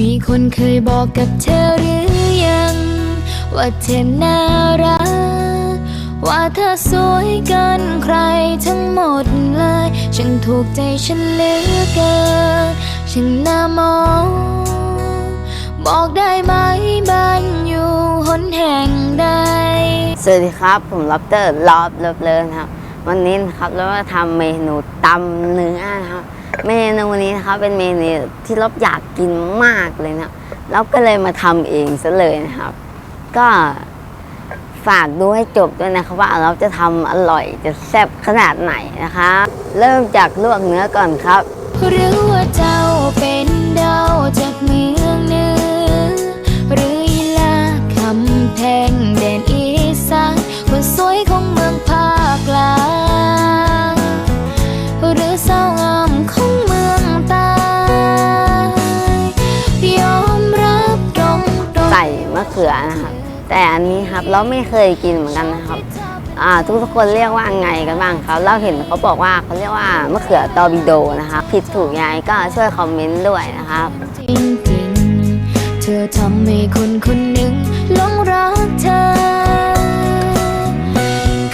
มีคนเคยบอกกับเธอหรือยัง ว่าเธอน่ารัก ว่าเธอสวยเกินใครทั้งหมดเลย ฉันถูกใจฉันเหลือเกินฉันน่ามองบอกได้ไหมบ้านอยู่หนแห่งใด สวัสดีครับ ผมล็อบเตอร์ลอบเลิฟเลินครับ วันนี้นะครับเราจะทำเมนูตำเนื้อนะครับ เมนูนี้นะคะเป็นเมนูที่ลบอยากกินมากเลยนะครับแล้วก็เลยมาทำเองซะเลยนะครับ ก็ฝากดูให้จบด้วยนะครับว่าเราจะทำอร่อยจะแซ่บขนาดไหนนะคะ เริ่มจากลวกเนื้อก่อนครับหรือว่าเจ้าเป็นดาวจากมือะเขือนะครับแต่อันนี้ครับเราไม่เคยกินเหมือนกันนะครับอ่าทุกๆคนเรียกว่าไงกันบ้างครับเราเห็นเขาบอกว่าเขาเรียกว่ามะเขือตอร์บิโดนะครับผิดถูกยังไงก็ช่วยคอมเมนต์ด้วยนะครับจริงๆเธอทำให้คนคนหนึ่งหลงรักเธอ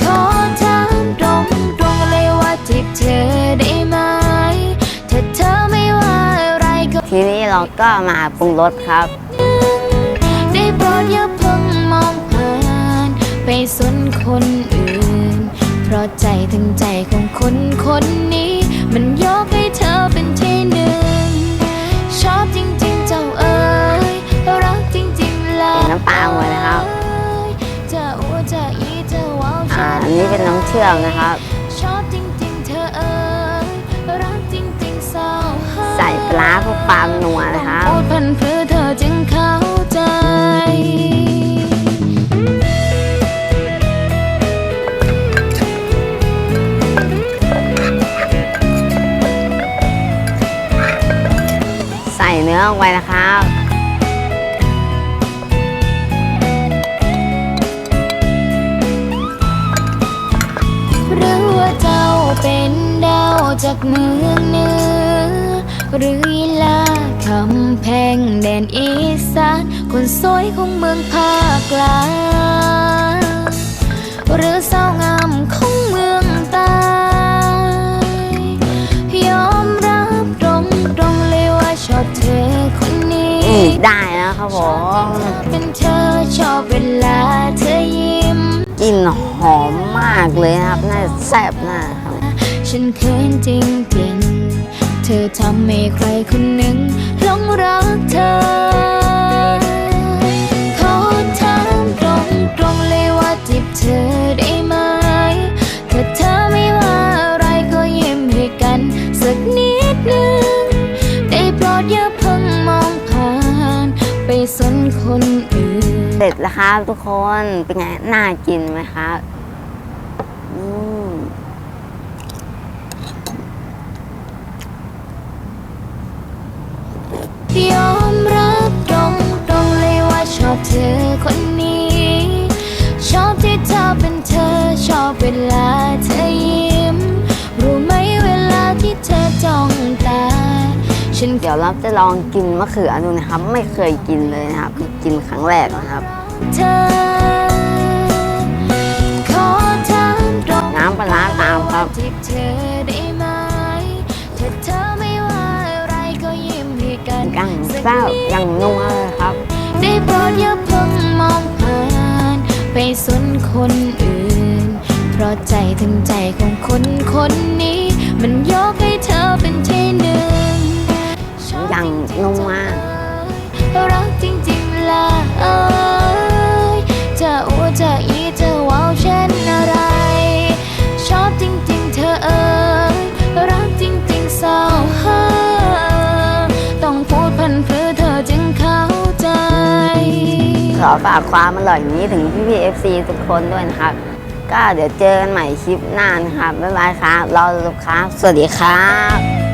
ขอถามตรงตรงๆเลยว่าจีบเธอได้ไหมถ้าเธอไม่ว่าอะไรก็ทีนี้เราก็มาปรุงรสครับ ได้โปรดอย่าเพิ่งมองผ่านไปสนคนอื่น เพราะใจถึงใจของคนคนนี้ มันยกให้เธอเป็นที่หนึ่ง ชอบจริงๆเจ้าเอ๋ยรักจริงๆล่ะน้ำปลาลงไปนะครับ จะอ้วจะอีจะว้าวอ่าอันนี้เป็นน้ำเชื่อมนะครับ อลงไปนะครับ หรือว่าเจ้าเป็นดาวจากเมืองเหนือ หรือลาคำแพงแดนอีสาน คนสวยของเมืองภาคกลาง อืมได้แล้วครับผมเป็นเธอชอบเวลาเธอยิ้มกลิ่นหอมมากเลยครับน่าแซ่บมากครับฉันเขินจริงๆเธอทำให้ใครคนหนึ่งหลงรักเธอขอถามตรงๆเลยว่าจีบเธอได้ไหมถ้าเธอไม่ว่าอะไรก็ยิ้มให้กันสักนิด ร็จแล้วครับทุกคนเป็นไงน่ากินไหมครับอื ฉันเดี๋ยวเราจะลองกินมะเขือดูนะครับ ไม่เคยกินเลยนะครับคือกินครั้งแรกนะครับเธอขอถามตรงน้ำปลาร้าตามครับจีบเธอได้ไหมถ้าเธอไม่ว่าอะไรก็ยิ้มให้กันยังแซ่บยังนัวเลยครับ ได้โปรดอย่าเพิ่งมองผ่านไปสนคนอื่น เพราะใจถึงใจของคนคนนี้มัน ฝากความอร่อยนี้ถึงพี่พีเอฟซีทุกคนด้วยนะครับ ก็เดี๋ยวเจอกันใหม่คลิปหน้านะครับบ๊ายบายครับรอดูครับสวัสดีครับ